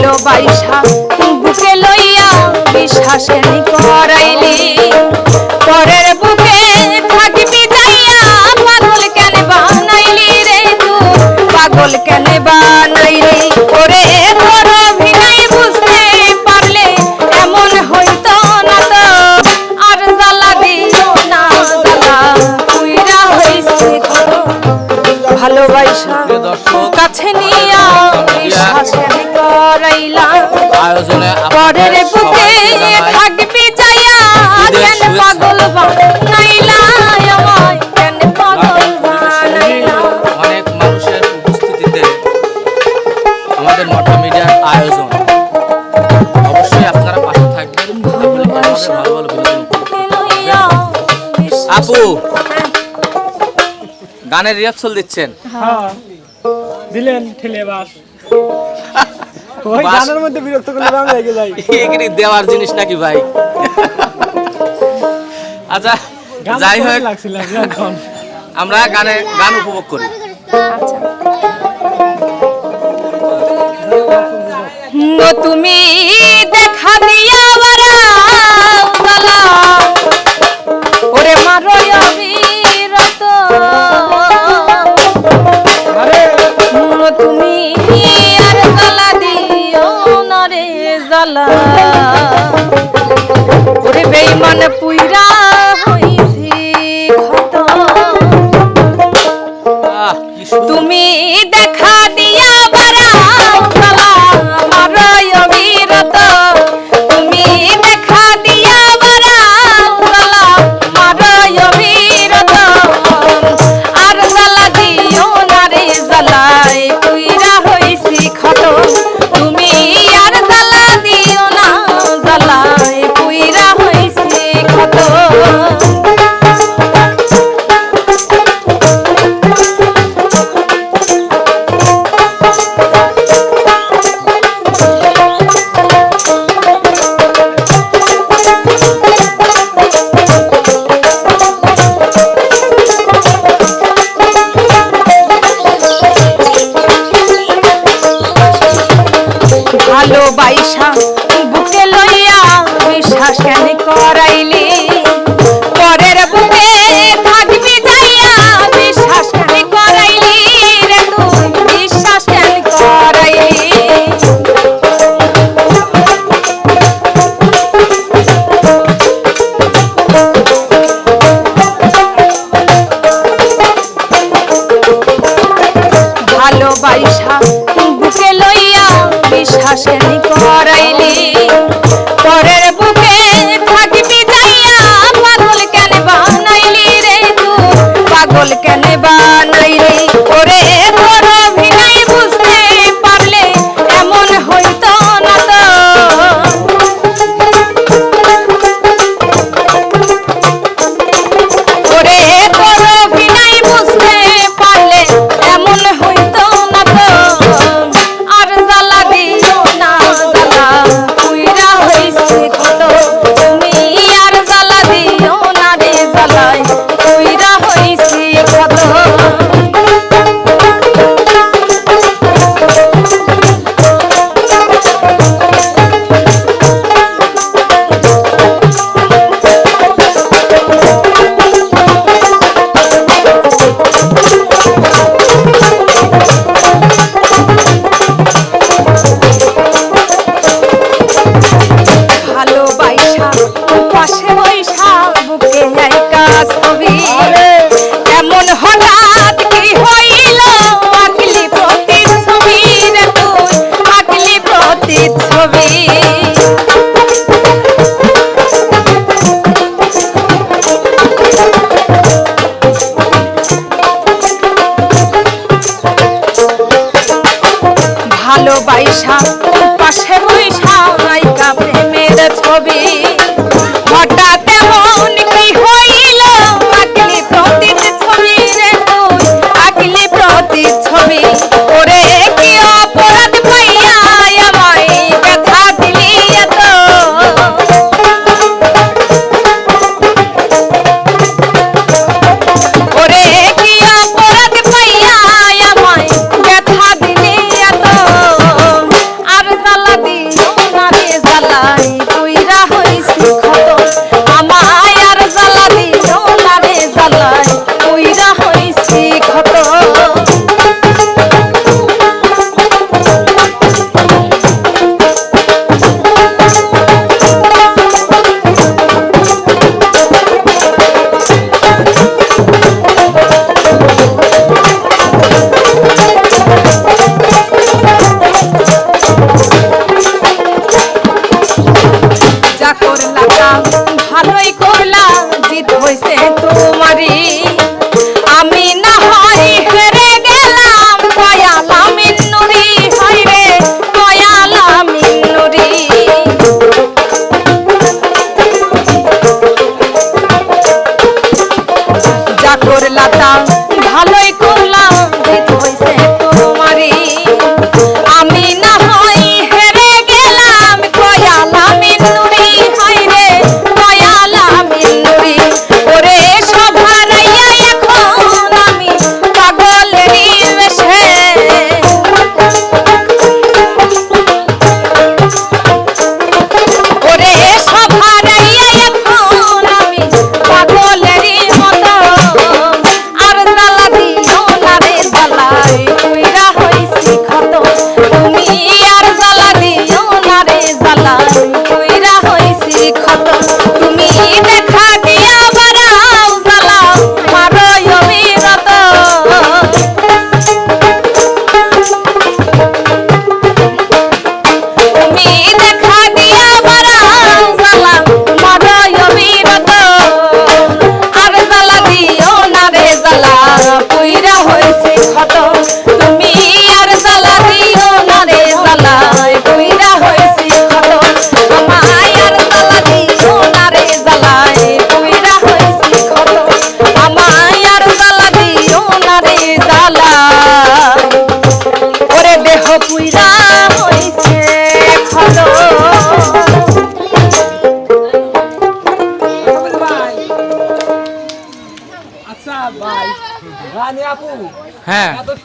ভালোবাসা, বুকে লইয়া বিশ্বাসে করাইলি। পরের বুকে থাকবি যাইয়া পাগল কেন বানাইলি রে তুই? পাগল কেন বানাইলি? ওরে আয়োজনে পরের বুকে থাকবি যাইয়া কেন পাগল বানাইলা আমায় কেন পাগল বানাইলা অনেক মানুষের উপস্থিতিতে আমাদের নটা মিডিয়ার আয়োজন। অবশ্যই আপনারা পাশে থাকবেন ভালো আপু গানের রিহার্সাল দিচ্ছেন। হ্যাঁ দিলেন ঠেলে বাস। ওই গানের মধ্যে বিরক্ত করলে আমি যাই এগুলি দেওয়ার জিনিস নাকি ভাই? আচ্ছা যাই হোক লাগছিল এখন? আমরা গানে গান উপভোগ করি। আচ্ছা। তুমি দেখা দিয়া জ্বালা ওরে বেইমান পুইরা ভালোবাসা বুকে লইয়া বিশ্বাস কেন করাইলি? করাইলি। পরের বুকে থাকবি যাইয়া পাগল কেন বানাইলি রে তু পাগল কেন বানাইলি? ছবি ভালোবাসা জ্বালায় tú. Thank you.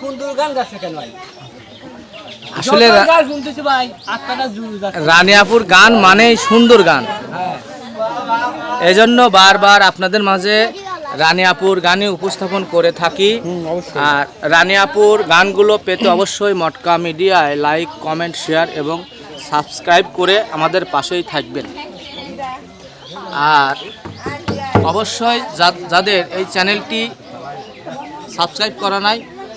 সুন্দর গান গাচ্ছে কেন ভাই? আসলে গান রানিয়াপুর গান মানেই সুন্দর গান। হ্যাঁ। এজন্য বারবার আপনাদের মাঝে রানিয়াপুর গানই উপস্থাপন করে থাকি। আর রানিয়াপুর গানগুলো পেতে অবশ্যই মটকা মিডিয়ায় লাইক কমেন্ট শেয়ার এবং সাবস্ক্রাইব করে আমাদের পাশেই থাকবেন। আর অবশ্যই যাদের এই চ্যানেলটি সাবস্ক্রাইব করা নাই